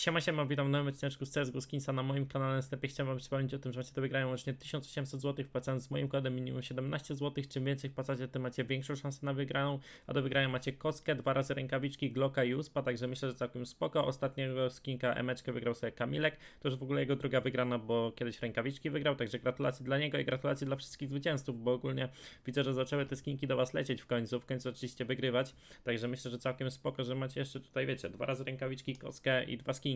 Siema, siema, witam w nowym odcineczku z CSGO Skinsa na moim kanale. Następnie chciałem wam przypomnieć o tym, że macie do wygrania łącznie 1800 zł wpłacając z moim kodem minimum 17 zł. Czym więcej wpłacacie, tym macie większą szansę na wygraną, a do wygrania macie kostkę, dwa razy rękawiczki, Glocka i USPA, także myślę, że całkiem spoko. Ostatniego skinka emeczkę wygrał sobie Kamilek, to już w ogóle jego druga wygrana, bo kiedyś rękawiczki wygrał, także gratulacje dla niego i gratulacje dla wszystkich zwycięzców, bo ogólnie widzę, że zaczęły te skinki do was lecieć w końcu, w końcu oczywiście wygrywać, także myślę, że całkiem spoko, że macie jeszcze tutaj, wiecie, dwa razy rękawiczki, kostkę i dwa skinki.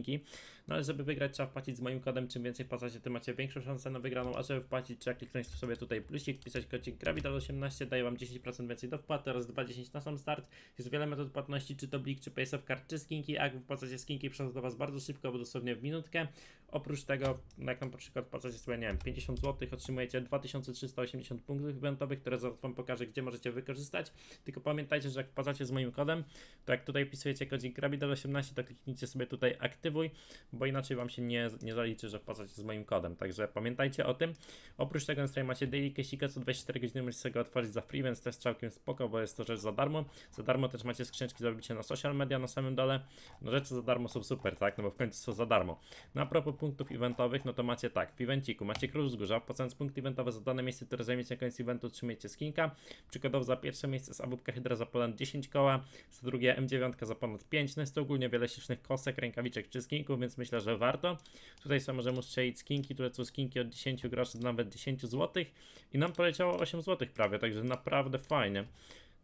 No ale żeby wygrać trzeba wpłacić z moim kodem, czym więcej wpłacacie, tym macie większą szansę na wygraną, a żeby wpłacić trzeba kliknąć sobie tutaj plusik, wpisać kodzik Gravital18, daje wam 10% więcej do wpłaty oraz 2,10 na sam start. Jest wiele metod płatności, czy to Blik, czy PaySoft Card, czy skinki, a jak wpłacacie skinki, przychodzą do was bardzo szybko, bo dosłownie w minutkę. Oprócz tego, jak na przykład wpłacacie sobie, nie wiem, 50 zł, otrzymujecie 2380 punktów eventowych, które zaraz wam pokażę, gdzie możecie wykorzystać. Tylko pamiętajcie, że jak wpłacacie z moim kodem, to jak tutaj wpisujecie kodzik Gravital18, to kliknijcie sobie tutaj aktywuj, bo inaczej wam się nie, nie zaliczy, że wpłacacie z moim kodem. Także pamiętajcie o tym. Oprócz tego na stronie macie daily casika, co 24 godziny możecie sobie otworzyć za free, więc jest całkiem spoko, bo jest to rzecz za darmo. Za darmo też macie skrzyneczki robicie na social media na samym dole. No rzeczy za darmo są super, tak? No bo w końcu są za darmo. No a propos punktów eventowych, no to macie tak, w evenciku macie król wzgórza, wpłacając punkty eventowe za dane miejsce, które zajmiecie na koniec eventu, otrzymujecie skinka. Przykładowo za pierwsze miejsce z AWP Hydra za ponad 10 koła, za drugie M9 za ponad 5. No jest to ogólnie wiele ślicznych kosek, rękawiczek czy skinków, więc myślę, że warto. Tutaj sobie możemy strzelić skinki, które są skinki od 10 groszy do nawet 10 zł i nam poleciało 8 zł prawie, także naprawdę fajnie.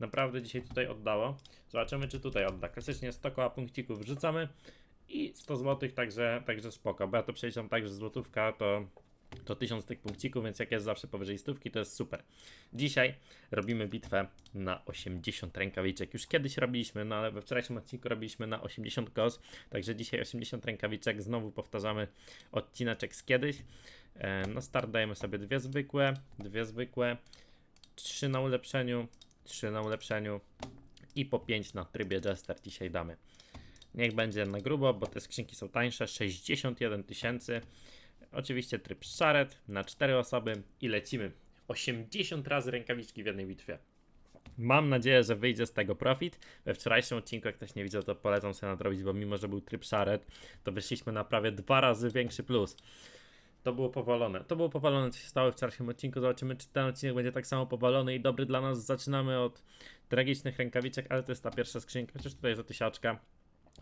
Naprawdę dzisiaj tutaj oddało. Zobaczymy, czy tutaj odda. Klasycznie 100 koła punkcików wrzucamy i 100 zł, także, także spoko. Bo ja to przeliczam tak, że złotówka to to 1000 tych punkcików, więc jak jest zawsze powyżej stówki, to jest super. Dzisiaj robimy bitwę na 80 rękawiczek. Już kiedyś robiliśmy, no ale we wczorajszym odcinku robiliśmy na 80 kos, także dzisiaj 80 rękawiczek. Znowu powtarzamy odcineczek z kiedyś. E, No start dajemy sobie dwie zwykłe, dwie zwykłe, trzy na ulepszeniu, trzy na ulepszeniu i po 5 na trybie Jester dzisiaj damy. Niech będzie na grubo, bo te skrzynki są tańsze, 61 tysięcy. Oczywiście tryb szaret na 4 osoby i lecimy. 80 razy rękawiczki w jednej bitwie. Mam nadzieję, że wyjdzie z tego profit. We wczorajszym odcinku, jak ktoś nie widział, to polecam sobie nadrobić, bo mimo, że był tryb szaret, to wyszliśmy na prawie dwa razy większy plus. To było powalone. To było powalone, co się stało w wczorajszym odcinku. Zobaczymy, czy ten odcinek będzie tak samo powalony i dobry dla nas. Zaczynamy od tragicznych rękawiczek, ale to jest ta pierwsza skrzynka, chociaż tutaj jest tysiaczka.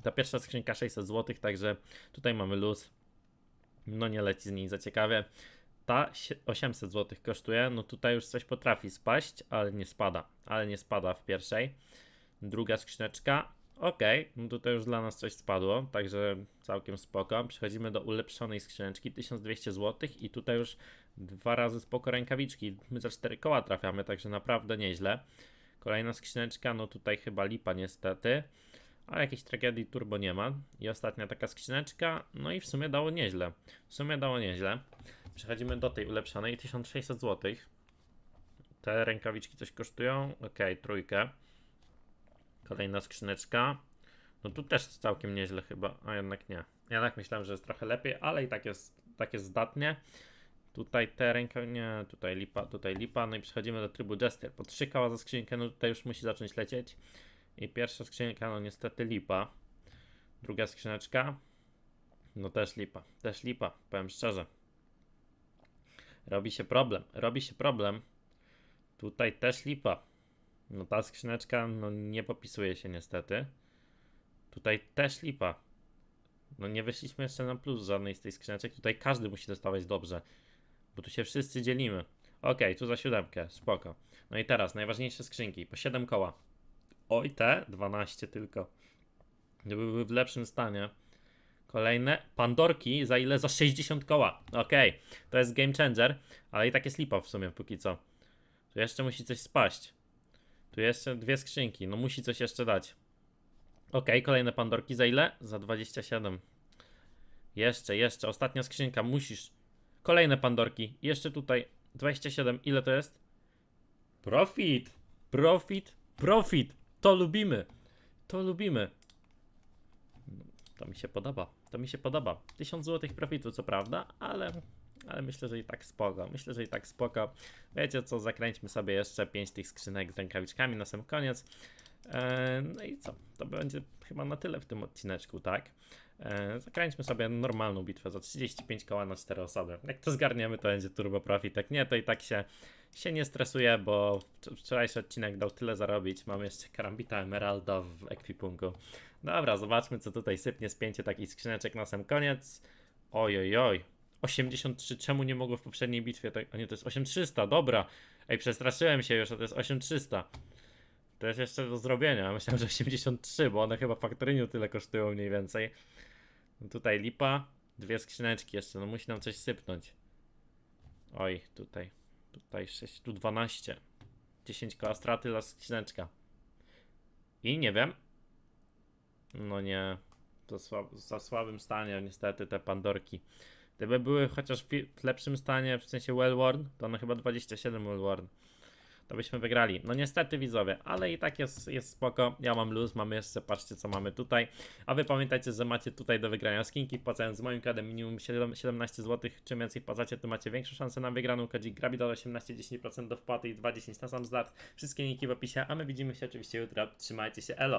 Ta pierwsza skrzynka 600 zł, także tutaj mamy luz. No nie leci z niej za ciekawie. Ta sie- 800 zł kosztuje, no tutaj już coś potrafi spaść, ale nie spada. Ale nie spada w pierwszej. Druga skrzyneczka. Ok, no tutaj już dla nas coś spadło, także całkiem spoko. Przechodzimy do ulepszonej skrzyneczki, 1200 zł i tutaj już dwa razy spoko rękawiczki. My za 4 koła trafiamy, także naprawdę nieźle. Kolejna skrzyneczka, no tutaj chyba lipa niestety. Ale jakiejś tragedii turbo nie ma. I ostatnia taka skrzyneczka, no i w sumie dało nieźle. W sumie dało nieźle. Przechodzimy do tej ulepszonej, 1600 zł. Te rękawiczki coś kosztują. Ok, trójkę. Kolejna skrzyneczka. No tu też całkiem nieźle chyba, a jednak nie. Jednak myślałem, że jest trochę lepiej, ale i tak jest, tak jest zdatnie. Tutaj te ręka, nie, tutaj lipa, tutaj lipa. No i przechodzimy do trybu Jester. Po 3 koła za skrzynkę, no tutaj już musi zacząć lecieć. I pierwsza skrzynka, no niestety lipa. Druga skrzyneczka, no też lipa, też lipa, powiem szczerze. Robi się problem, robi się problem. Tutaj też lipa. No ta skrzyneczka, no nie popisuje się niestety. Tutaj też lipa. No nie wyszliśmy jeszcze na plus żadnej z tej skrzyneczek. Tutaj każdy musi dostawać dobrze. Bo tu się wszyscy dzielimy. Okej, tu za siódemkę, spoko. No i teraz najważniejsze skrzynki, po 7 koła. Oj, te 12 tylko. Gdyby były w lepszym stanie. Kolejne Pandorki za ile? Za 60 koła. Okej, to jest game changer, ale i tak jest w sumie póki co. Tu jeszcze musi coś spaść. Tu jeszcze dwie skrzynki, no musi coś jeszcze dać. Okej, kolejne Pandorki za ile? Za 27. Jeszcze, jeszcze, ostatnia skrzynka, musisz. Kolejne Pandorki, jeszcze tutaj 27. Ile to jest? Profit! Profit! Profit! To lubimy! To lubimy! To mi się podoba. To mi się podoba. 1000 zł profitu, co prawda, ale, ale myślę, że i tak spoko. Myślę, że i tak spoko. Wiecie co, zakręćmy sobie jeszcze 5 tych skrzynek z rękawiczkami na sam koniec. Eee, no i co? To będzie chyba na tyle w tym odcineczku, tak? E, zakręćmy sobie normalną bitwę za 35 koła na 4 osoby. Jak to zgarniemy, to będzie turbo profit. Jak nie, to i tak się, się nie stresuję, bo wcz- wczorajszy odcinek dał tyle zarobić. Mam jeszcze karambita emeralda w ekwipunku. Dobra, zobaczmy co tutaj sypnie. Spięcie takich skrzyneczek na sam koniec. Oj, oj, oj. 83, czemu nie mogło w poprzedniej bitwie? Tak, a nie, to jest 8300, dobra. Ej, przestraszyłem się już, a to jest 8300. To jest jeszcze do zrobienia. Myślałem, że 83, bo one chyba w faktoryniu tyle kosztują mniej więcej. Tutaj lipa, dwie skrzyneczki jeszcze, no musi nam coś sypnąć. Oj, tutaj, tutaj 6, tu 12. 10 koła straty za skrzyneczka. I nie wiem. No nie, to słab, za słabym stanie niestety te pandorki. Gdyby były chociaż w lepszym stanie, w sensie well-worn, to one chyba 27 well-worn. To byśmy wygrali. No niestety widzowie, ale i tak jest, jest spoko. Ja mam luz, mamy jeszcze, patrzcie co mamy tutaj. A wy pamiętajcie, że macie tutaj do wygrania skinki, wpłacając z moim kodem minimum 7, 17 zł. Czym więcej wpłacacie, tym macie większą szansę na wygraną. Kodzik Grabidol 18, 10% do wpłaty i 2,10 na sam start. Wszystkie linki w opisie, a my widzimy się oczywiście jutro. Trzymajcie się, elo!